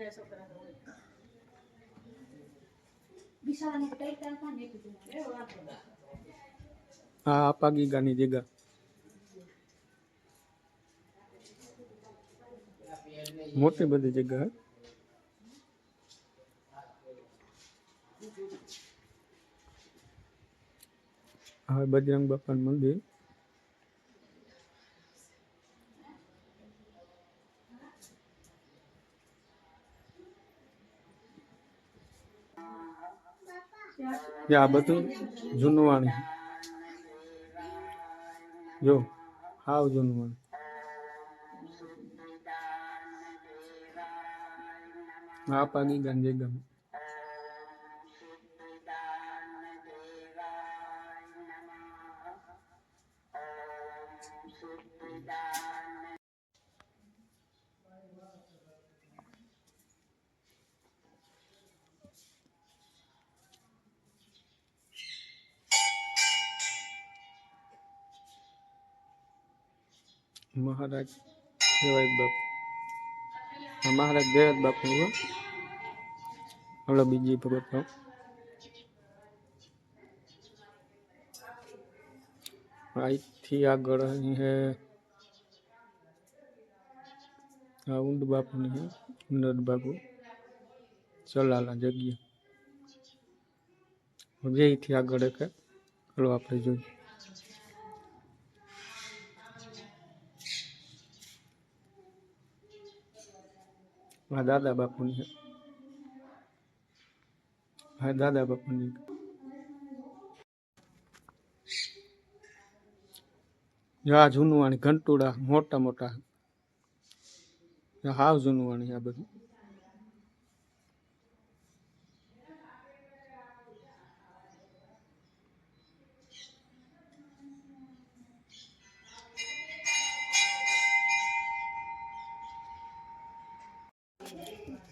બધા છોકરા હોય બિચારાને ટાઈટા હતા ને જ. એ. આ આપા ગીગાની જગ્યા મોટી બધી જગ્યા હે. હવે બજરંગ બાપાનું મંદિર એ આ બધું જૂનું વાણી જો હાવ જૂનું વાણી આ પાગી ગાંજે ગમ મહારાજ દેવાય બાપ આ મહારાજ દેવાય બાપુ હો હમણાં બીજી ભગત હો અહીંથી આગળ અહીં હે આ ઊંડ બાપુની હે ઉંદર બાપુ ચલાલા જગ્યા હવે અહીંથી આગળ એક હે. ચાલો આપણે જોઈએ આ દાદા બાપુની હા, દાદા બાપુની. આ જૂનું ઘંટુડા, મોટા મોટા. હાવ જૂનું આ બધું.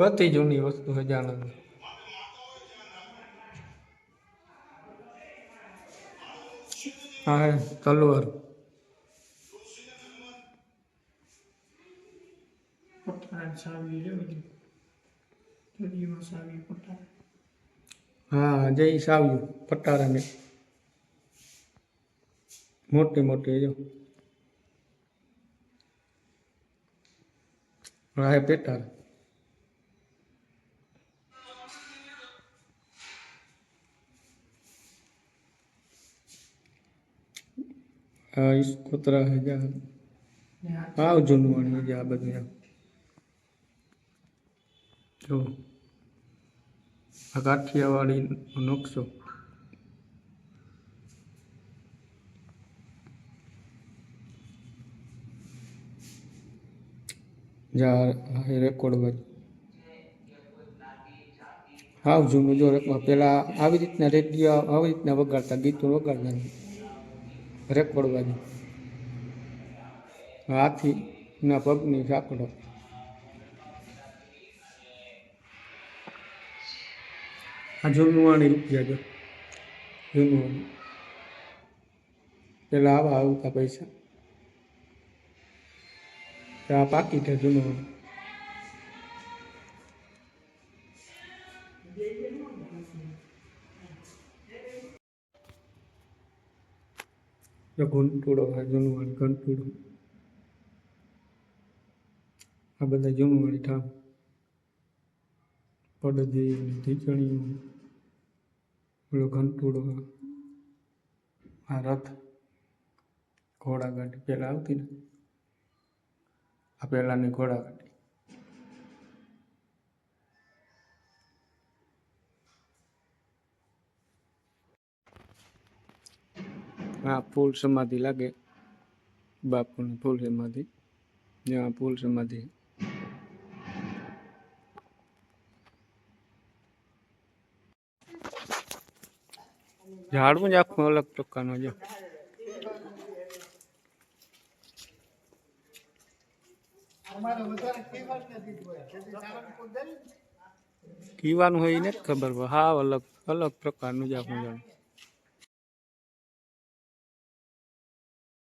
બધી જૂની વસ્તુ છે. જાણવાની હા તલવાર હા જય સાવ્યું પટારાને. મોટી મોટી જો. હા એ પેટાર. હા ઈસ્કોતરા હજાર આવ જૂનું વાણી છે આ બધું જો, આ કાઠિયાવાડી નકશો. રેકોર્ડ બાજુ હાવ જૂનું જો પેલા આવી રીતના રેડિયો, આવી રીતના વગાડતા, ગીતો વગાડતા. રેકોર્ડ બાજુ હાથી ના પગની સાંકડો આ જૂનવાણી રૂપિયા જો જૂનવાણી. પેલા આવા આવતા પૈસા. આ પાકીટ છે જૂનવાણી. જો ઘંટુડો છે જૂનવાણી, ઘંટુડો. આ બધા જૂનવાણી ઠામ. પડદી, ઢીચણીઓ, પેલો ઘંટુડો. આ રથ ઘોડા ગાડી પહેલાં આવતી ને? આ પહેલાંની ઘોડાગાડી આ ફૂલ સમાધિ લાગે બાપુની ફૂલ સમાધિ જ્યાં ફૂલ સમાધિ ઝાડવું જ આખું અલગ પ્રકારનું છે કીવાનું હોય એને જ ખબર હોય હાવ અલગ અલગ પ્રકારનું જ આખું ઝાડ